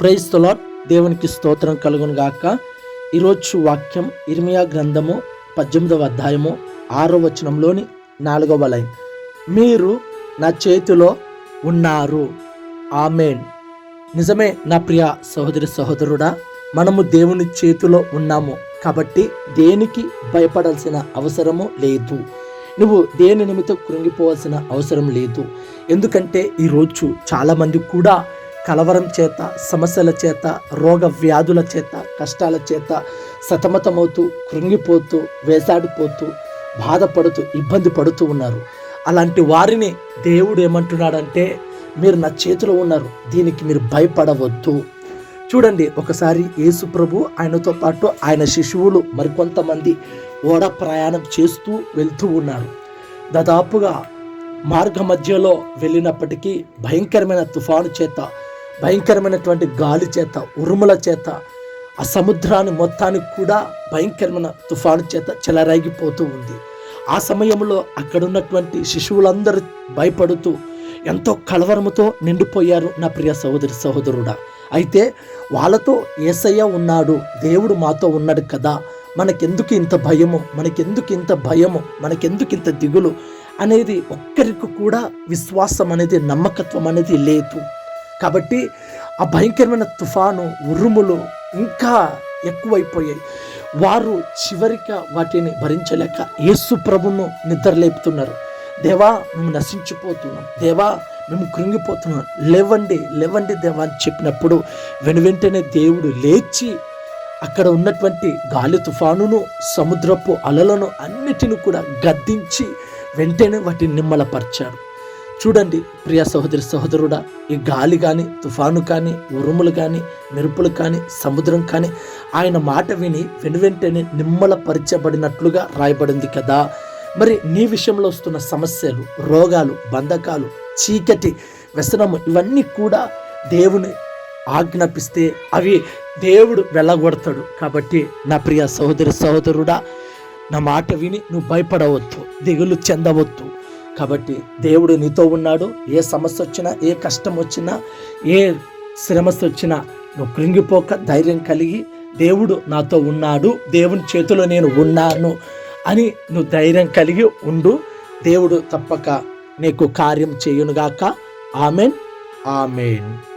ప్రైస్తలో దేవునికి స్తోత్రం కలుగును గాక. ఈరోజు వాక్యం ఇర్మియా గ్రంథము పద్దెనిమిదవ అధ్యాయము ఆరో వచనంలోని నాలుగవ లైన్. మీరు నా చేతిలో ఉన్నారు. ఆమెన్. నిజమే నా ప్రియ సహోదరి సహోదరుడా మనము దేవుని చేతిలో ఉన్నాము కాబట్టి దేనికి భయపడాల్సిన అవసరము లేదు. నువ్వు దేని నిమిత్తం కృంగిపోవాల్సిన అవసరం లేదు. ఎందుకంటే ఈరోజు చాలామంది కూడా కలవరం చేత సమస్యల చేత రోగ వ్యాధుల చేత కష్టాల చేత సతమతమవుతూ కృంగిపోతూ వేసాడిపోతూ బాధపడుతూ ఇబ్బంది పడుతూ ఉన్నారు. అలాంటి వారిని దేవుడు ఏమంటున్నాడంటే మీరు నా చేతిలో ఉన్నారు దీనికి మీరు భయపడవద్దు. చూడండి ఒకసారి యేసు ప్రభు ఆయనతో పాటు ఆయన శిశువులు మరికొంతమంది ఓడ ప్రయాణం చేస్తూ వెళ్తూ ఉన్నారు. దాదాపుగా మార్గ మధ్యలో వెళ్ళినప్పటికీ భయంకరమైన తుఫాను చేత భయంకరమైనటువంటి గాలి చేత ఉరుముల చేత ఆ సముద్రాన్ని మొత్తానికి కూడా భయంకరమైన తుఫాను చేత చెలరాగిపోతూ ఉంది. ఆ సమయంలో అక్కడున్నటువంటి శిశువులందరూ భయపడుతూ ఎంతో కలవరముతో నిండిపోయారు నా ప్రియ సహోదరి సహోదరుడా. అయితే వాళ్ళతో ఏసయ్య ఉన్నాడు దేవుడు మాతో ఉన్నాడు కదా మనకెందుకు ఇంత భయము మనకెందుకు ఇంత భయము మనకెందుకు ఇంత దిగులు అనేది ఒక్కరికి కూడా విశ్వాసం అనేది నమ్మకత్వం అనేది లేదు. కాబట్టి ఆ భయంకరమైన తుఫాను ఉరుములు ఇంకా ఎక్కువైపోయాయి. వారు చివరిగా వాటిని భరించలేక యేసు ప్రభును నిద్రలేపుతున్నారు. దేవా మేము నశించిపోతున్నాం. దేవా మేము కృంగిపోతున్నాం. లేవండి లేవండి దేవా అని చెప్పినప్పుడు వెను వెంటనే దేవుడు లేచి అక్కడ ఉన్నటువంటి గాలి తుఫానును సముద్రపు అలలను అన్నిటిని కూడా గద్దించి వెంటనే వాటిని నిమ్మలపరిచాడు. చూడండి ప్రియ సహోదరి సహోదరుడా ఈ గాలి కానీ తుఫాను కానీ ఉరుములు కానీ మెరుపులు కానీ సముద్రం కానీ ఆయన మాట విని వెను వెంటనే నిమ్మలపరచబడినట్లుగా రాయబడింది కదా. మరి నీ విషయంలో వస్తున్న సమస్యలు రోగాలు బంధకాలు చీకటి వ్యసనము ఇవన్నీ కూడా దేవుని ఆజ్ఞాపిస్తే అవి దేవుడు వెళ్ళగొడతాడు. కాబట్టి నా ప్రియ సహోదరి సహోదరుడా నా మాట విని నువ్వు భయపడవద్దు దిగులు చెందవద్దు. కాబట్టి దేవుడు నీతో ఉన్నాడు. ఏ సమస్య వచ్చినా ఏ కష్టం వచ్చినా ఏ శ్రమస్ వచ్చినా నువ్వు కృంగిపోక ధైర్యం కలిగి దేవుడు నాతో ఉన్నాడు. దేవుని చేతిలో నేను ఉన్నాను అని నువ్వు ధైర్యం కలిగి ఉండు. దేవుడు తప్పక నీకు కార్యం చేయునుగాక. ఆమెన్. ఆమెన్.